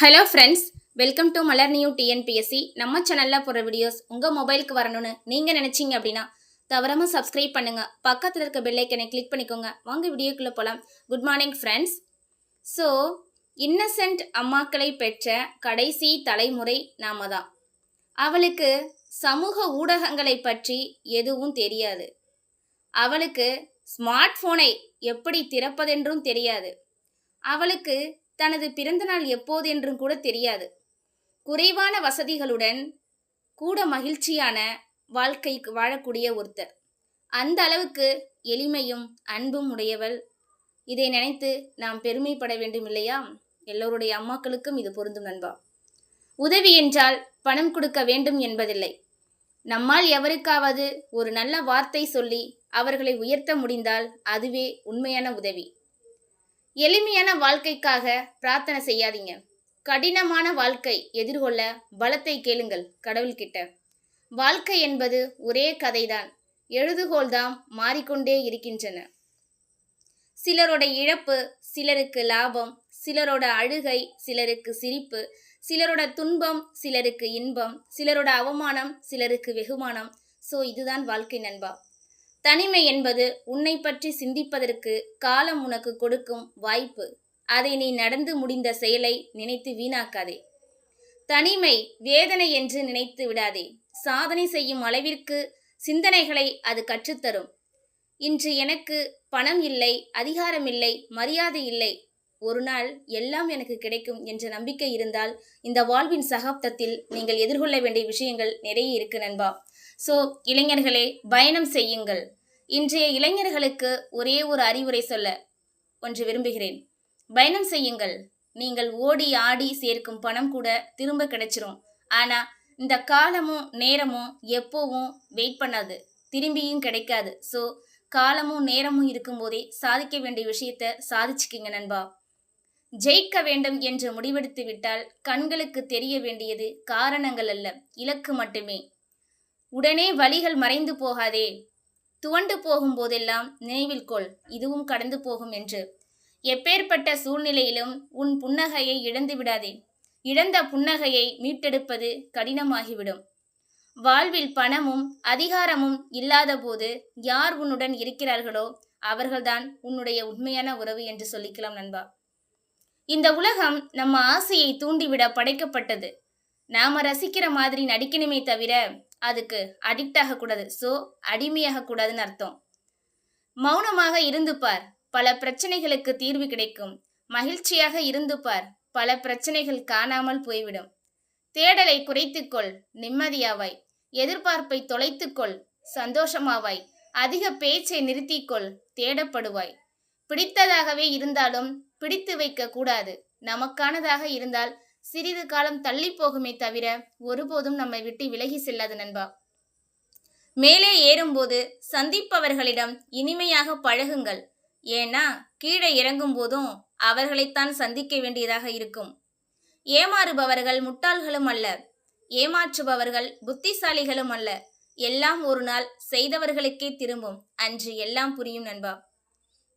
Hello friends welcome to Malar new TNPSC நம்ம சேனலில் போகிற வீடியோஸ் உங்கள் மொபைலுக்கு வரணும்னு நீங்கள் நினச்சிங்க அப்படின்னா தவறாமல் சப்ஸ்கிரைப் பண்ணுங்கள் பக்கத்தில் இருக்க பெல்லைக்கனை கிளிக் பண்ணிக்கோங்க. வாங்க வீடியோக்குள்ளே போகலாம் good morning friends so innocent அம்மாக்களை பெற்ற கடைசி தலைமுறை நாம தான். அவளுக்கு சமூக ஊடகங்களை பற்றி எதுவும் தெரியாது. அவளுக்கு ஸ்மார்ட் ஃபோனை எப்படி திறப்பதென்றும் தெரியாது. அவளுக்கு தனது பிறந்தநாள் எப்போது என்றும் கூட தெரியாது. குறைவான வசதிகளுடன் கூட மகிழ்ச்சியான வாழ்க்கைக்கு வாழக்கூடிய ஒருத்தர். அந்த அளவுக்கு எளிமையும் அன்பும் உடையவள். இதை நினைத்து நாம் பெருமைப்பட வேண்டும் இல்லையா? எல்லோருடைய அம்மாக்களுக்கும் இது பொருந்தும் நண்பா. உதவி என்றால் பணம் கொடுக்க வேண்டும் என்பதில்லை. நம்மால் எவருக்காவது ஒரு நல்ல வார்த்தை சொல்லி அவர்களை உயர்த்த முடிந்தால் அதுவே உண்மையான உதவி. எளிமையான வாழ்க்கைக்காக பிரார்த்தனை செய்யாதீங்க. கடினமான வாழ்க்கை எதிர்கொள்ள பலத்தை கேளுங்கள் கடவுள்கிட்ட. வாழ்க்கை என்பது ஒரே கதைதான். எழுதுகோள்தான் மாறிக்கொண்டே இருக்கின்றன. சிலரோட இழப்பு சிலருக்கு லாபம் சிலரோட அழுகை சிலருக்கு சிரிப்பு சிலரோட துன்பம் சிலருக்கு இன்பம் சிலரோட அவமானம் சிலருக்கு வெகுமானம். ஸோ இதுதான் வாழ்க்கை நண்பா. தனிமை என்பது உன்னை பற்றி சிந்திப்பதற்கு காலம் உனக்கு கொடுக்கும் வாய்ப்பு. அதை நீ நடந்து முடிந்த செயலை நினைத்து வீணாக்காதே. தனிமை வேதனை என்று நினைத்து விடாதே. சாதனை செய்யும் அளவிற்கு சிந்தனைகளை அது கற்றுத்தரும். இன்று எனக்கு பணம் இல்லை அதிகாரம் இல்லை மரியாதை இல்லை ஒரு நாள் எல்லாம் எனக்கு கிடைக்கும் என்ற நம்பிக்கை இருந்தால் இந்த வாழ்வின் சகாப்தத்தில் நீங்கள் எதிர்கொள்ள வேண்டிய விஷயங்கள் நிறைய இருக்கு நண்பா. ஸோ இளைஞர்களே பயணம் செய்யுங்கள். இன்றைய இளைஞர்களுக்கு ஒரே ஒரு அறிவுரை சொல்ல ஒன்று விரும்புகிறேன். பயணம் செய்யுங்கள். நீங்கள் ஓடி ஆடி சேர்க்கும் பணம் கூட திரும்ப கிடைச்சிரும். ஆனா இந்த காலமும் நேரமும் எப்போவும் வெயிட் பண்ணாது. திரும்பியும் கிடைக்காது. ஸோ காலமும் நேரமும் இருக்கும்போதே சாதிக்க வேண்டிய விஷயத்த சாதிச்சுக்கிங்க நண்பா. ஜெயிக்க வேண்டும் என்று முடிவெடுத்து விட்டால் கண்களுக்கு தெரிய வேண்டியது காரணங்கள் அல்ல இலக்கு மட்டுமே. உடனே வழிகள் மறைந்து போகாதே. துவண்டு போகும்போதெல்லாம் நினைவில் கொள் இதுவும் கடந்து போகும் என்று. எப்பேற்பட்ட சூழ்நிலையிலும் உன் புன்னகையை இழந்து விடாதே. இழந்த புன்னகையை மீட்டெடுப்பது கடினமாகிவிடும். வாழ்வில் பணமும் அதிகாரமும் இல்லாதபோது யார் உன்னுடன் இருக்கிறார்களோ அவர்கள்தான் உன்னுடைய உண்மையான உறவு என்று சொல்லிக்கலாம் நண்பா. இந்த உலகம் நம்ம ஆசையை தூண்டிவிட படைக்கப்பட்டது. நாம ரசிக்கிற மாதிரி நடிக்கணுமே தவிர அதுக்கு அடிக்ட் ஆகக்கூடாது. ஸோ அடிமையாக கூடாதுன்னு அர்த்தம். மௌனமாக இருந்து பார். பல பிரச்சனைகளுக்கு தீர்வு கிடைக்கும். மகிழ்ச்சியாக இருந்து பார். பல பிரச்சனைகள் காணாமல் போய்விடும். தேடலை குறைத்துக்கொள். நிம்மதியாவாய். எதிர்பார்ப்பை தொலைத்துக்கொள். சந்தோஷமாவாய். அதிக பேச்சை நிறுத்திக்கொள். தேடப்படுவாய். பிடித்ததாகவே இருந்தாலும் பிடித்து வைக்க கூடாது. நமக்கானதாக இருந்தால் சிறிது காலம் தள்ளி போகுமே தவிர ஒருபோதும் நம்மை விட்டு விலகி செல்லாது நண்பா. மேலே ஏறும்போது சந்திப்பவர்களிடம் இனிமையாக பழகுங்கள். ஏன்னா கீழே இறங்கும் போதும் அவர்களைத்தான் சந்திக்க வேண்டியதாக இருக்கும். ஏமாறுபவர்கள் முட்டாள்களும் அல்ல. ஏமாற்றுபவர்கள் புத்திசாலிகளும் அல்ல. எல்லாம் ஒரு நாள் செய்தவர்களுக்கே திரும்பும். அன்று எல்லாம் புரியும் நண்பா.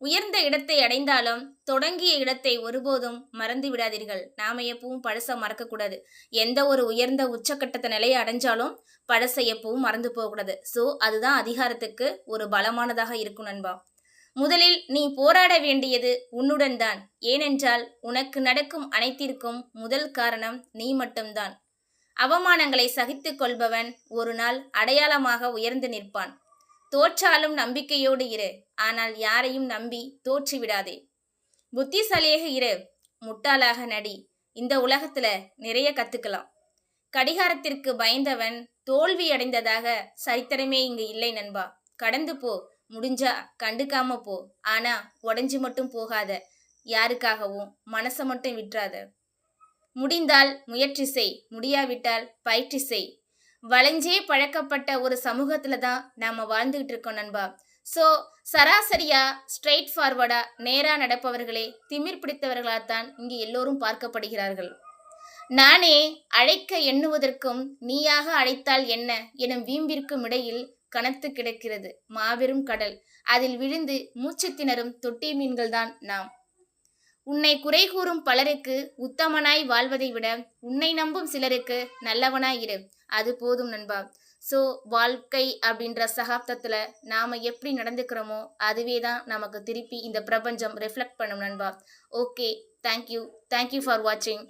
உயர்ந்த இடத்தை அடைந்தாலும் தொடங்கிய இடத்தை ஒருபோதும் மறந்து விடாதீர்கள். நாம எப்பவும் பழசை மறக்கக்கூடாது. எந்த ஒரு உயர்ந்த உச்சக்கட்டத்தை நிலையை அடைஞ்சாலும் பழசை எப்பவும் மறந்து போகக்கூடாது. ஸோ அதுதான் அதிகாரத்துக்கு ஒரு பலமானதாக இருக்கும் நண்பா. முதலில் நீ போராட வேண்டியது உன்னுடன் தான். ஏனென்றால் உனக்கு நடக்கும் அனைத்திற்கும் முதல் காரணம் நீ மட்டும்தான். அவமானங்களை சகித்துக் கொள்பவன் ஒரு நாள் அடையாளமாக உயர்ந்து நிற்பான். தோற்றாலும் நம்பிக்கையோடு இரு. ஆனால் யாரையும் நம்பி தோற்றி விடாதே புத்திசாலியாக இரு. முட்டாளாக நடி. இந்த உலகத்துல நிறைய கத்துக்கலாம். கடிகாரத்திற்கு பயந்தவன் தோல்வி அடைந்ததாக சரித்திரமே இங்கு இல்லை நண்பா. கடந்து போ. முடிஞ்சா கண்டுக்காம போ. ஆனா உடஞ்சு மட்டும் போகாத. யாருக்காகவும் மனசை மட்டும் விட்டுறாத. முடிந்தால் முயற்சி செய். முடியாவிட்டால் பயிற்சி செய். வளைஞ்சே பழக்கப்பட்ட ஒரு சமூகத்துல தான் நாம வாழ்ந்துகிட்டு இருக்கோம் நண்பா. ஸோ சராசரியா ஸ்ட்ரெயிட் ஃபார்வர்டா நேரா நடப்பவர்களே திமிர் பிடித்தவர்களாகத்தான் இங்கு எல்லோரும் பார்க்கப்படுகிறார்கள். நானே அழைக்க எண்ணுவதற்கும் நீயாக அழைத்தால் என்ன எனும் வீம்பிற்கும் இடையில் கனத்து கிடக்கிறது மாபெரும் கடல். அதில் விழுந்து மூச்சு திணறும் தொட்டி மீன்கள்தான் நாம். உன்னை குறை கூறும் பலருக்கு உத்தமனாய் வாழ்வதை விட உன்னை நம்பும் சிலருக்கு நல்லவனாய் இரு. அது போதும் நண்பா. ஸோ வாழ்க்கை அப்படின்ற சகாப்தத்தில் நாம் எப்படி நடந்துக்கிறோமோ அதுவே தான் நமக்கு திருப்பி இந்த பிரபஞ்சம் ரிஃப்ளெக்ட் பண்ணும் நண்பா. ஓகே தேங்க்யூ தேங்க்யூ ஃபார் வாட்சிங்